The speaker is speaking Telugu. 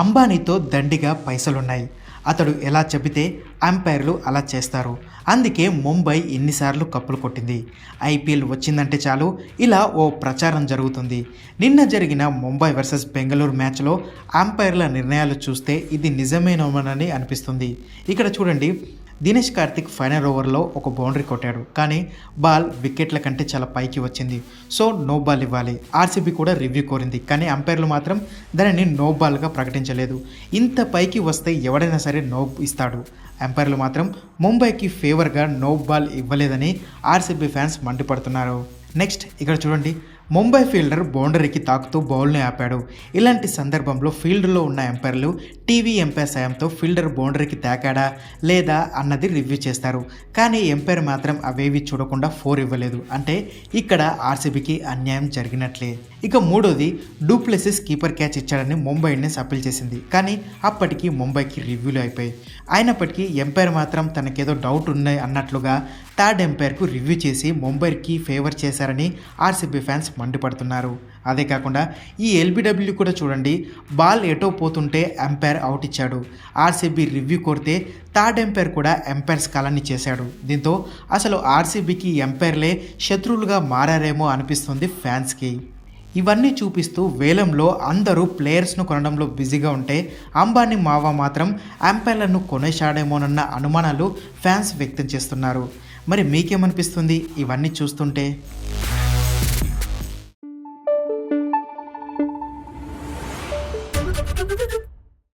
అంబానీతో దండిగా పైసలున్నాయి. అతడు ఎలా చెబితే అంపైర్లు అలా చేస్తారు. అందుకే ముంబై ఎన్నిసార్లు కప్పులు కొట్టింది. ఐపీఎల్ వచ్చిందంటే చాలు ఇలా ఓ ప్రచారం జరుగుతుంది. నిన్న జరిగిన ముంబై వర్సెస్ బెంగళూరు మ్యాచ్లో అంపైర్ల నిర్ణయాలు చూస్తే ఇది నిజమేనోమనని అనిపిస్తుంది. ఇక్కడ చూడండి దినేష్ కార్తిక్ ఫైనల్ ఓవర్లో ఒక బౌండరీ కొట్టాడు. కానీ బాల్ వికెట్ల కంటే చాలా పైకి వచ్చింది. సో నో బాల్ ఇవ్వాలి. ఆర్సీబీ కూడా రివ్యూ కోరింది. కానీ అంపైర్లు మాత్రం దానిని నో బాల్గా ప్రకటించలేదు. ఇంత పైకి వస్తే ఎవడైనా సరే నో ఇస్తాడు. అంపైర్లు మాత్రం ముంబైకి ఫేవర్గా నో బాల్ ఇవ్వలేదని ఆర్సీబీ ఫ్యాన్స్ మండిపడుతున్నారు. నెక్స్ట్ ఇక్కడ చూడండి. ముంబై ఫీల్డర్ బౌండరీకి తాకుతూ బౌల్ని ఆపాడు. ఇలాంటి సందర్భంలో ఫీల్డ్లో ఉన్న ఎంపైర్లు టీవీ ఎంపైర్ సాయంతో ఫీల్డర్ బౌండరీకి తాకాడా లేదా అన్నది రివ్యూ చేస్తారు. కానీ ఎంపైర్ మాత్రం అవేవి చూడకుండా ఫోర్ ఇవ్వలేదు. అంటే ఇక్కడ ఆర్సీబీకి అన్యాయం జరిగినట్లే. ఇక మూడోది డూప్లెసిస్ కీపర్ క్యాచ్ ఇచ్చాడని ముంబై ఇండియన్స్ అప్పీల్ చేసింది. కానీ అప్పటికి ముంబైకి రివ్యూలు అయిపోయాయి. అయినప్పటికీ ఎంపైర్ మాత్రం తనకేదో డౌట్ ఉన్నాయి అన్నట్లుగా థర్డ్ ఎంపైర్కు రివ్యూ చేసి ముంబైకి ఫేవర్ చేశారని ఆర్సీబీ ఫ్యాన్స్ మండిపడుతున్నారు. అదే కాకుండా ఈ ఎల్బిడబ్ల్యూ కూడా చూడండి బాల్ ఎటో పోతుంటే ఎంపైర్ అవుట్ ఇచ్చాడు. ఆర్సీబీ రివ్యూ కోరితే థర్డ్ ఎంపైర్ కూడా ఎంపైర్స్ కాలాన్ని చేశాడు. దీంతో అసలు ఆర్సీబీకి ఎంపైర్లే శత్రువులుగా మారారేమో అనిపిస్తుంది ఫ్యాన్స్కి. ఇవన్నీ చూపిస్తూ వేలంలో అందరూ ప్లేయర్స్ను కొనడంలో బిజీగా ఉంటే అంబానీ మావా మాత్రం అంపైర్లను కొనేశాడేమోనన్న అనుమానాలు ఫ్యాన్స్ వ్యక్తం చేస్తున్నారు. మరి మీకేమనిపిస్తుంది ఇవన్నీ చూస్తుంటే?